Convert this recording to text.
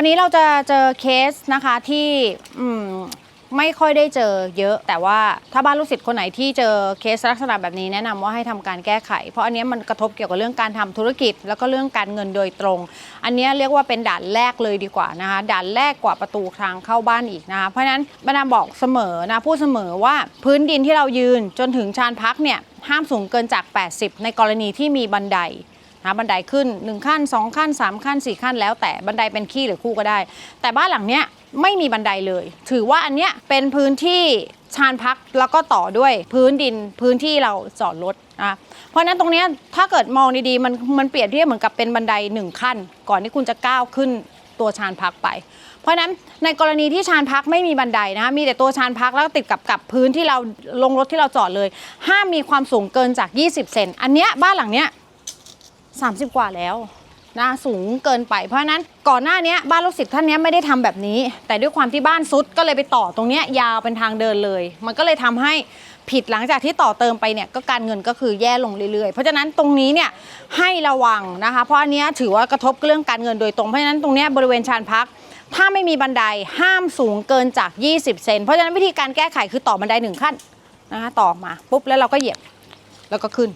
วันนี้เราจะเจอเคสนะคะที่อืมไม่ค่อยได้เจอเยอะ แต่ว่าถ้าบ้านลูกศิษย์คนไหนที่เจอเคสลักษณะแบบนี้แนะนำว่าให้ทำการแก้ไข เพราะอันเนี้ยมันกระทบเกี่ยวกับเรื่องการทำธุรกิจ แล้วก็เรื่องการเงินโดยตรง อันเนี้ยเรียกว่าเป็นด่านแรกเลยดีกว่านะคะด่านแรกกว่าประตูทางเข้าบ้านอีกนะคะเพราะฉะนั้นบรรดาบอกเสมอนะพูดเสมอว่าพื้นดินที่เรายืนจนถึงชานพักเนี่ยห้ามสูงเกินจาก 80 ในกรณีที่มีบันได นะบันไดขึ้น 1 ขั้น 2 ขั้น 3 ขั้น 4 ขั้น แล้วแต่บันไดเป็นขี้หรือคู่ก็ได้ แต่บ้านหลังเนี้ยไม่มีบันไดเลย ถือว่าอันเนี้ยเป็นพื้นที่ชานพักแล้วก็ต่อด้วยพื้นดินพื้นที่เราจอดรถนะเพราะนั้นตรงเนี้ยถ้าเกิดมองดีๆมันมันเปรียบเทียบเหมือนกับเป็นบันไดหนึ่งขั้น ก่อนที่คุณจะก้าวขึ้นตัวชานพักไป เพราะนั้นในกรณีที่ชานพักไม่มีบันไดนะคะมีแต่ตัวชานพักแล้วก็ติดกับกับพื้นที่เราลงรถที่เราจอดเลย ห้ามมีความสูงเกินจาก 20 เซนอันเนี้ยบ้านหลังเนี้ย 30 กว่าแล้วนะสูงเกินไปเพราะนั้นก่อนหน้านี้บ้านลูกศิษย์ท่านนี้ไม่ได้ทำแบบนี้ แต่ด้วยความที่บ้านซุดก็เลยไปต่อตรงนี้ยาวเป็นทางเดินเลย มันก็เลยทำให้ผิดหลังจากที่ต่อเติมไปเนี่ยก็การเงินก็คือแย่ลงเรื่อยๆ เพราะฉะนั้นตรงนี้เนี่ยให้ระวังนะคะ เพราะอันนี้ถือว่ากระทบเรื่องการเงินโดยตรงเพราะฉะนั้นตรงนี้บริเวณชานพัก ถ้าไม่มีบันไดห้ามสูงเกินจาก 20 เซนเพราะฉะนั้นวิธีการแก้ไขคือต่อบันไดหนึ่งขั้นนะคะต่อมาปุ๊บแล้วเราก็เหยียบแล้วก็ขึ้น